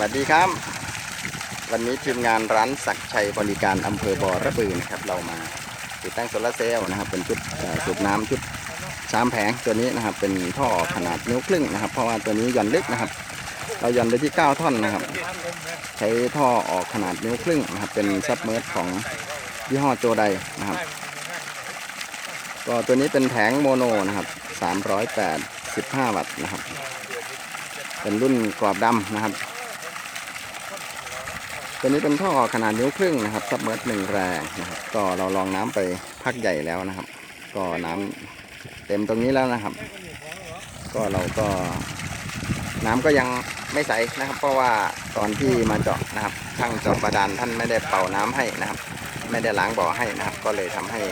วัสดีครับ วันนี้ทีมงานร้านศักชัยบริการอำเภอบ่อระบือนะครับ เรามาติดตั้งโซลาร์เซลล์นะครับ เป็นชุดสูบน้ำชุดสามแผงตัวนี้นะครับ เป็นท่อขนาดนิ้วครึ่งนะครับ เพราะว่าตัวนี้ย่อนลึกนะครับ เราย่อนไปที่ 9 ท่อนนะครับ ใช้ท่อออกขนาดนิ้วครึ่งนะครับ เป็นซับเมอร์ของยี่ห้อโจไดนะครับ ก็ตัวนี้เป็นแผงโมโนนะครับ385 วัตต์นะครับ เป็นรุ่นกรอบดำนะครับ ตัวนี้เป็นท่อขนาดนิ้วครึ่งนะครับซับเมอร์หนึ่งแรงนะครับก็เราลองน้ำไปพักใหญ่แล้วนะครับ ก็น้ำเต็มตรงนี้แล้วนะครับ ก็เราก็น้ำก็ยังไม่ใสนะครับ เพราะว่าตอนที่มาเจาะนะครับช่างเจาะบาดาลท่านไม่ได้เป่าน้ำให้นะครับ ไม่ได้ล้างบ่อให้นะครับ ก็เลยทำให้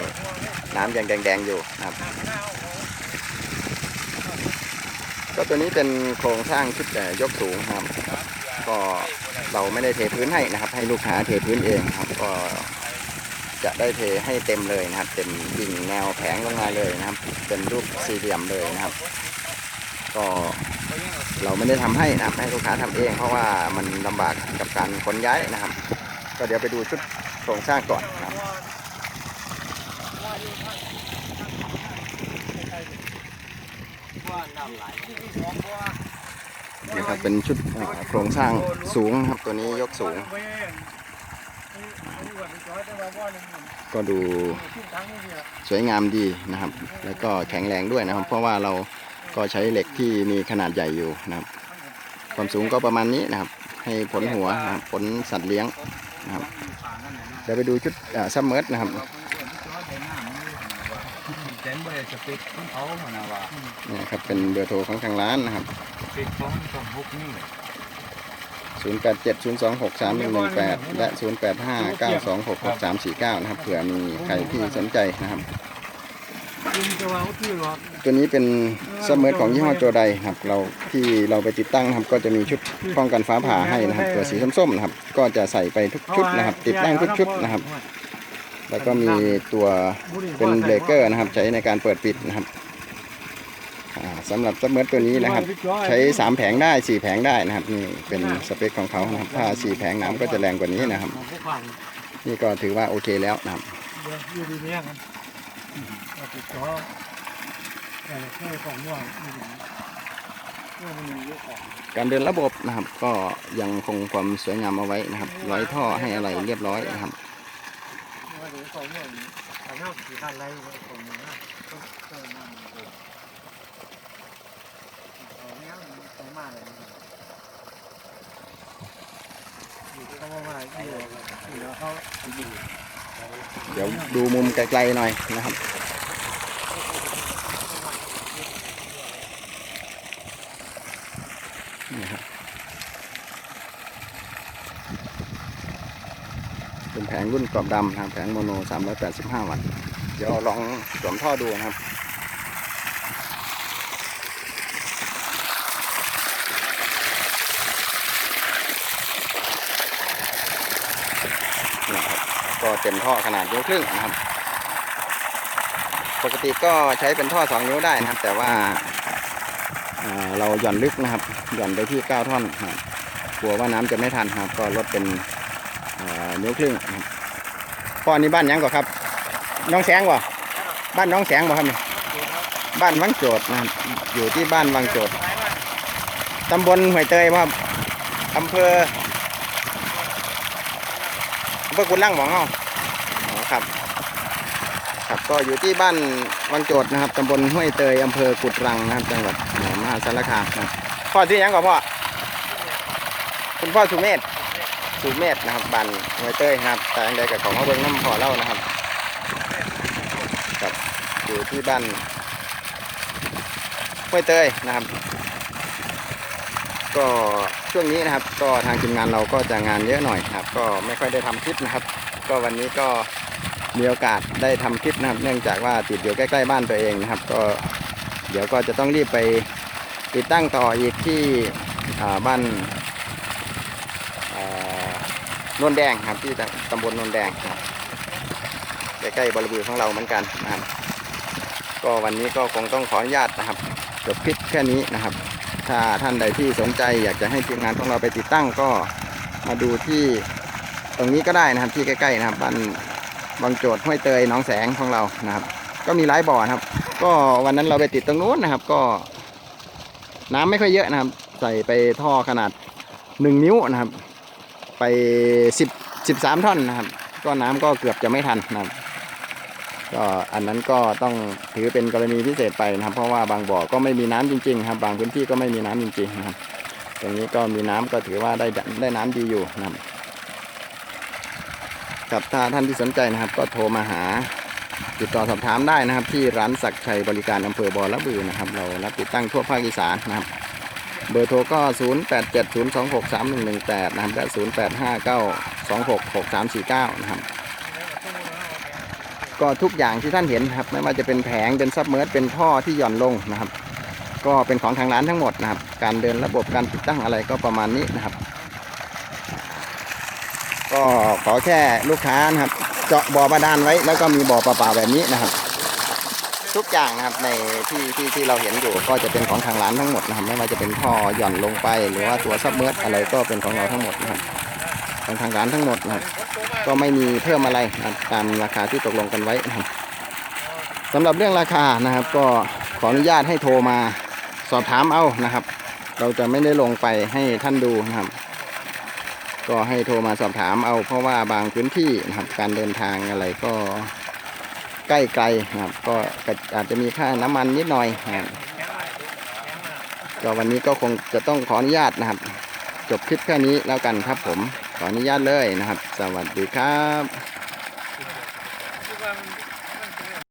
น้ำยังแดงๆอยู่นะครับ ก็ตัวนี้เป็นโครงสร้างชุดเอ่ยกสูงครับ ก็ เราไม่ได้เทพื้นให้นะครับ ให้ลูกค้าเทพื้นเองครับ ก็จะได้เทให้เต็มเลยนะครับ เต็มดิ่งแนวแผงลงมาเลยนะครับเป็นรูปสี่เหลี่ยมเลยนะครับ ก็เราไม่ได้ทำให้นะครับให้ลูกค้าทำเอง เพราะว่ามันลำบากกับการขนย้ายนะครับ ก็เดี๋ยวไปดูชุดโครงสร้างก่อนนะครับนี่ครับ เป็นชุดโครงสร้างสูงครับตัวนี้ยกสูง ก็ดูสวยงามดีนะครับ แล้วก็แข็งแรงด้วยนะครับ เพราะว่าเราก็ใช้เหล็กที่มีขนาดใหญ่อยู่นะครับ ความสูงก็ประมาณนี้นะครับ ให้ผลหัวนะครับผลสัตว์เลี้ยงนะครับเดี๋ยวไปดูชุดซัมเมอร์นะครับ เต็มไปสปิดของเขาหมดนะว่านี่ครับเป็นเบอร์โทรของทางร้านนะครับสปิดของต้องฮุกนี่ 0870263118 และ 0859266349 นะครับ เผื่อมีใครที่สนใจนะครับตัวนี้เป็นซัมเมอร์ของยี่ห้อโจไดครับ เราที่เราไปติดตั้งนะครับ ก็จะมีชุดป้องกันฟ้าผ่าให้นะครับ ตัวสีส้มๆนะครับ ก็จะใส่ไปทุกชุดนะครับ ติดตั้งทุกชุดนะครับ แล้วก็มีตัวเป็นเบรกเกอร์นะครับ ใช้ในการเปิดปิดนะครับสำหรับซัมเมอร์ตัวนี้นะครับ ใช้ 3 แผงได้ 4 แผงได้นะครับ นี่เป็นสเปคของเขานะครับ ถ้า 4 แผงน้ำก็จะแรงกว่านี้นะครับ นี่ก็ถือว่าโอเคแล้วนะครับการเดินระบบนะครับ ก็ยังคงความสวยงามเอาไว้นะครับ ร้อยท่อให้อะไรเรียบร้อยนะครับ ว่าเดี๋ยวของม่วงทำหน้าสีขันไรของม่วงนะต้องต้องมาของเนี้ยของมาเลยเขามามาอยู่อยู่แล้วเขาอยู่เดี๋ยวดูมุมไกลๆหน่อยนะครับนี่ครับ เป็นแผ งรุ่นกรอบดำนะครับแผงโมโน 385 วัตต์เดี๋ยวลองสวมท่อดูนะครับนะครับก็เต็มท่อขนาดนิ้วครึ่งนะครับ ปกติก็ใช้เป็นท่อ 2 นิ้วได้นะครับ แต่ว่าเราหย่อนลึกนะครับ หย่อนไปที่ 9 ท่อนครับกลัวว่าน้ำจะไม่ทันนะครับ ก็ลดเป็น นิ้วครึ่งพ่อนี่บ้านยังก่อครับ น้องแสงบ่บ้านน้องแสงบ่ครับนี่บ้านวังโจดนะอยู่ที่บ้านวังโจดตำบลห้วยเตยบ่ครับอำเภออำเภอกุนลั่งบ่เฮาอ๋อครับ ครับก็อยู่ที่บ้านวังโจดนะครับตำบลห้วยเตยอำเภอกุดรังนะครับจังหวัดมหาสารคามนะพ่อชื่อยังก่อพ่อคุณพ่อสุเมธ สุเมธนะครับบ้านห้วยเตยนะครับแต่อันใดกับของมาเบิ้งน้ำพ่อเล่านะครับครับอยู่ที่บ้านห้วยเตยนะครับ ก็ช่วงนี้นะครับ ก็ทางทีมงานเราก็จะงานเยอะหน่อยครับ ก็ไม่ค่อยได้ทำคลิปนะครับ ก็วันนี้ก็มีโอกาสได้ทำคลิปนะครับ เนื่องจากว่าติดอยู่ใกล้ๆบ้านตัวเองนะครับ ก็เดี๋ยวก็จะต้องรีบไปติดตั้งต่ออีกที่บ้าน นนแดงครับที่ตำบลนนแดงนะครับใกล้ๆบริบูรของเราเหมือนกันนะครับ ก็วันนี้ก็คงต้องขออนุญาตนะครับจบคลิปแค่นี้นะครับ ถ้าท่านใดที่สนใจอยากจะให้ทีมงานของเราไปติดตั้งก็มาดูที่ตรงนี้ก็ได้นะครับที่ใกล้ๆนะครับบ้านบางโจทย์ห้วยเตยหน้องแสงของเรานะครับ ก็มีหลายบ่อนะครับ ก็วันนั้นเราไปติดตรงนู้นนะครับ ก็ น้ำไม่ค่อยเยอะนะครับ ใส่ไปท่อขนาดหนึ่งนิ้วนะครับ ไปสิบสิบสามท่อนนะครับ ก็น้ำก็เกือบจะไม่ทันนะครับ ก็อันนั้นก็ต้องถือเป็นกรณีพิเศษไปนะครับ เพราะว่าบางบ่อก็ไม่มีน้ำจริง ๆ ครับ บางพื้นที่ก็ไม่มีน้ำจริงๆนะครับตรงนี้ก็มีน้ำก็ถือว่าได้ได้น้ำดีอยู่นะครับกับถ้าท่านที่สนใจนะครับ ก็โทรมาหาติดต่อสอบถามได้นะครับ ที่ร้านศักชัยบริการอำเภอบอระบือนะครับ เรารับติดตั้งทั่วภาคอีสานนะครับ เบอร์โทรก็ 0 8 7 0 2 6 3 1 1 8 นะครับ และ 0 8 5 9 2 6 6 3 4 9 นะครับ ก็ทุกอย่างที่ท่านเห็นครับ ไม่ว่าจะเป็นแผง เป็นซับเมอร์เป็นท่อที่หย่อนลงนะครับ ก็เป็นของทางร้านทั้งหมดนะครับ การเดินระบบการติดตั้งอะไรก็ประมาณนี้นะครับ ก็ขอแค่ลูกค้านะครับ เจาะบ่อบาดาลไว้ แล้วก็มีบ่อปล่าๆแบบนี้นะครับ ทุกอย่างนะครับในที่ที่ที่เราเห็นอยู่ก็จะเป็นของทางร้านทั้งหมดนะครับไม่ว่าจะเป็นท่อหย่อนลงไป หรือว่าตัวซับเมอร์อะไรก็เป็นของเราทั้งหมดนะครับของทางร้านทั้งหมดนะครับก็ไม่มีเพิ่มอะไรนะครับตามราคาที่ตกลงกันไว้นะครับสำหรับเรื่องราคานะครับ ก็ขออนุญาตให้โทรมาสอบถามเอานะครับ เราจะไม่ได้ลงไปให้ท่านดูนะครับ ก็ให้โทรมาสอบถามเอา เพราะว่าบางพื้นที่นะครับการเดินทางอะไรก็ ใกล้ไกลนะครับ ก็อาจจะมีค่าน้ำมันนิดหน่อยนะครับก็วันนี้ก็คงจะต้องขออนุญาตนะครับ จบคลิปแค่นี้แล้วกันครับผมขออนุญาตเลยนะครับ สวัสดีครับ